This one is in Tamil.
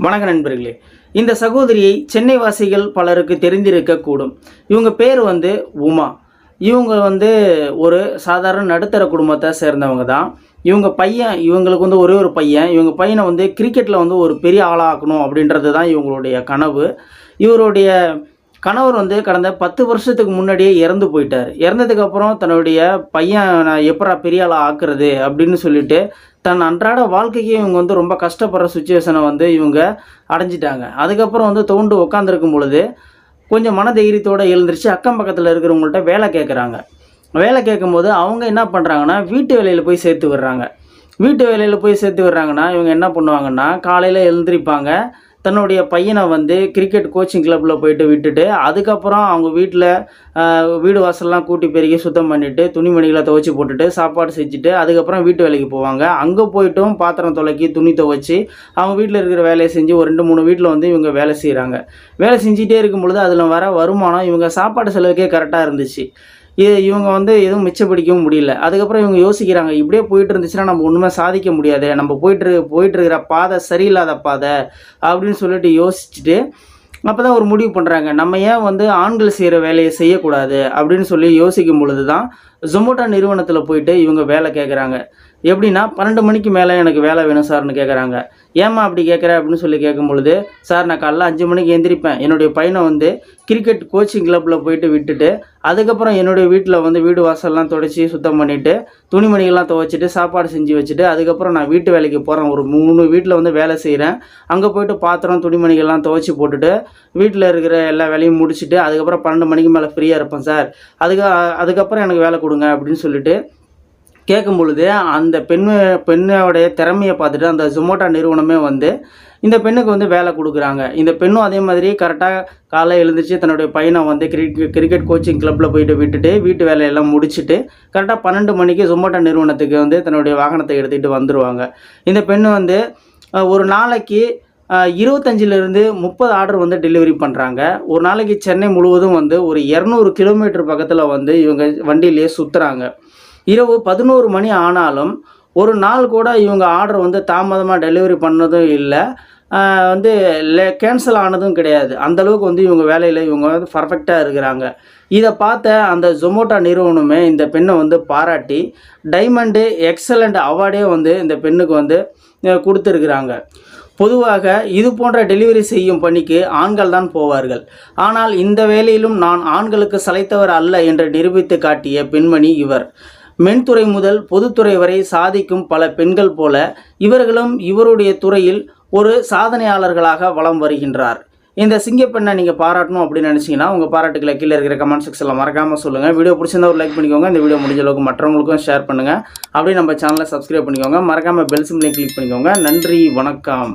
வணக்க நண்பர்களே இந்த சகோதரியை சென்னை வாசிகள் பலருக்கு தெரிந்திருக்கக்கூடும் இவங்க பேர் வந்து உமா. இவங்க வந்து ஒரு சாதாரண நடுத்தர குடும்பத்தை சேர்ந்தவங்க தான். இவங்க பையன் இவங்களுக்கு வந்து ஒரே ஒரு பையன். இவங்க பையனை வந்து கிரிக்கெட்டில் வந்து ஒரு பெரிய ஆளாக்கணும் அப்படின்றது தான் இவங்களுடைய கனவு. இவருடைய கணவர் வந்து கடந்த பத்து வருஷத்துக்கு முன்னாடியே இறந்து போயிட்டார். இறந்ததுக்கப்புறம் தன்னுடைய பையன் நான் எப்படா பெரிய ஆளாக ஆக்குறது அப்படின்னு சொல்லிட்டு தன் அன்றாட வாழ்க்கைக்கு இவங்க வந்து ரொம்ப கஷ்டப்படுற சுச்சுவேஷனை வந்து இவங்க அடைஞ்சிட்டாங்க. அதுக்கப்புறம் வந்து தோண்டு உட்காந்துருக்கும் பொழுது கொஞ்சம் மன தைரியத்தோடு எழுந்திரிச்சு அக்கம் பக்கத்தில் இருக்கிறவங்கள்ட்ட வேலை கேட்குறாங்க வேலை கேட்கும்போது அவங்க என்ன பண்ணுறாங்கன்னா வீட்டு வேலையில் போய் சேர்த்து விடுறாங்க. வீட்டு வேலையில் போய் சேர்த்து விடுறாங்கன்னா இவங்க என்ன பண்ணுவாங்கன்னா காலையில் எழுந்திரிப்பாங்க. தன்னுடைய பையனை வந்து கிரிக்கெட் கோச்சிங் கிளப்பில் போயிட்டு விட்டுட்டு அதுக்கப்புறம் அவங்க வீட்டில் வீடு வாசல்லாம் கூட்டி பெருகி சுத்தம் பண்ணிவிட்டு துணிமணிகளை துவைச்சி போட்டுட்டு சாப்பாடு செஞ்சுட்டு அதுக்கப்புறம் வீட்டு வேலைக்கு போவாங்க. அங்கே போயிட்டும் பாத்திரம் துளைக்கி துணி துவைச்சி அவங்க வீட்டில் இருக்கிற வேலையை செஞ்சு ஒரு ரெண்டு மூணு வீட்டில் வந்து இவங்க வேலை செய்கிறாங்க வேலை செஞ்சிட்டே இருக்கும் பொழுது அதில் வர வருமானம் இவங்க சாப்பாடு செலவுக்கே கரெக்டாக இருந்துச்சு. இது இவங்க வந்து எதுவும் மிச்சப்பிடிக்கவும் முடியல. அதுக்கப்புறம் இவங்க யோசிக்கிறாங்க இப்படியே போயிட்டு இருந்துச்சுன்னா நம்ம ஒன்றுமே சாதிக்க முடியாது நம்ம போயிட்டு போயிட்டு இருக்கிற பாதை சரியில்லாத பாதை அப்படின்னு சொல்லிட்டு யோசிச்சுட்டு அப்போ தான் ஒரு முடிவு பண்ணுறாங்க நம்ம ஏன் வந்து ஆண்கள் செய்கிற வேலையை செய்யக்கூடாது அப்படின்னு சொல்லி யோசிக்கும் பொழுது தான் ஜொமோட்டோ நிறுவனத்தில் போயிட்டு இவங்க வேலை கேட்குறாங்க எப்படின்னா பன்னெண்டு மணிக்கு மேலே எனக்கு வேலை வேணும் சார்னு கேட்குறாங்க ஏம்மா அப்படி கேட்குற அப்படின்னு சொல்லி கேட்கும் பொழுது சார் நான் காலைல அஞ்சு மணிக்கு எந்திரிப்பேன். என்னுடைய பையனை வந்து கிரிக்கெட் கோச்சிங் கிளப்பில் போயிட்டு விட்டுட்டு அதுக்கப்புறம் என்னுடைய வீட்டில் வந்து வீடு வாசல்லாம் துடைச்சி சுத்தம் பண்ணிவிட்டு துணிமணிகள்லாம் துவைச்சிட்டு சாப்பாடு செஞ்சு வச்சுட்டு அதுக்கப்புறம் நான் வீட்டு வேலைக்கு போகிறேன் ஒரு மூணு வீட்டில் வந்து வேலை செய்கிறேன் அங்கே போயிட்டு பாத்திரம் துணிமணிகள்லாம் துவைச்சி போட்டுட்டு வீட்டில் இருக்கிற எல்லா வேலையும் முடிச்சுட்டு அதுக்கப்புறம் பன்னெண்டு மணிக்கு மேலே ஃப்ரீயாக இருப்பேன் சார். அதுக்கு அதுக்கப்புறம் எனக்கு வேலை கொடுங்க அப்படின்னு சொல்லிட்டு கேட்கும் பொழுது அந்த பெண் பெண்ணோடைய திறமையை பார்த்துட்டு அந்த ஜொமோட்டோ நிறுவனமே வந்து இந்த பெண்ணுக்கு வந்து வேலை கொடுக்குறாங்க. இந்த பெண்ணும் அதே மாதிரி கரெக்டாக காலை எழுந்திரிச்சு தன்னுடைய பையனை வந்து கிரிக்கெட் கிரிக்கெட் கோச்சிங் கிளப்பில் போயிட்டு விட்டுட்டு வீட்டு வேலையெல்லாம் முடிச்சுட்டு கரெக்டாக பன்னெண்டு மணிக்கு ஜொமோட்டோ நிறுவனத்துக்கு வந்து தன்னுடைய வாகனத்தை எடுத்துகிட்டு வந்துடுவாங்க இந்த பெண் வந்து ஒரு நாளைக்கு இருபத்தஞ்சிலிருந்து முப்பது ஆர்டர் வந்து டெலிவரி பண்ணுறாங்க ஒரு நாளைக்கு சென்னை முழுவதும் வந்து ஒரு இரநூறு கிலோமீட்டர் பக்கத்தில் வந்து இவங்க வண்டியிலேயே சுற்றுறாங்க இரவு பதினோரு மணி ஆனாலும் ஒரு நாள் கூட இவங்க ஆர்டர் வந்து தாமதமாக டெலிவரி பண்ணதும் இல்லை. வந்து லே கேன்சல் ஆனதும் கிடையாது. அந்தளவுக்கு வந்து இவங்க வேலையில் இவங்க வந்து பர்ஃபெக்டாக இருக்கிறாங்க. இதை பார்த்த அந்த ஜொமோட்டோ நிறுவனமே இந்த பெண்ணை வந்து பாராட்டி டைமண்டு எக்ஸலண்ட் அவார்டே வந்து இந்த பெண்ணுக்கு வந்து கொடுத்துருக்குறாங்க. பொதுவாக இது போன்ற டெலிவரி செய்யும் பணிக்கு ஆண்கள் தான் போவார்கள். ஆனால் இந்த வேலையிலும் நான் ஆண்களுக்கு சளைத்தவர் அல்ல என்று நிரூபித்து காட்டிய பெண்மணி இவர். மென்துறை முதல் பொதுத்துறை வரை சாதிக்கும் பல பெண்கள் போல இவர்களும் இவருடைய துறையில் ஒரு சாதனையாளர்களாக வலம் வருகின்றார். இந்த சிங்கப்பெண்ணை நீங்கள் பாராட்டணும் அப்படின்னு நினச்சிங்கன்னா உங்கள் பாராட்டுக்களை கீழே இருக்கிற கமெண்ட் செக்ஷனில் மறக்காமல் சொல்லுங்கள் வீடியோ பிடிச்சிருந்தா ஒரு லைக் பண்ணிக்கோங்க. இந்த வீடியோ முடிஞ்ச அளவுக்கு மற்றவங்களுக்கும் ஷேர் பண்ணுங்கள் அப்படியே நம்ம சேனலை சப்ஸ்கிரைப் பண்ணிக்கோங்க. மறக்காமல் பெல் சிம்லையும் கிளிக் பண்ணிக்கோங்க. நன்றி வணக்கம்.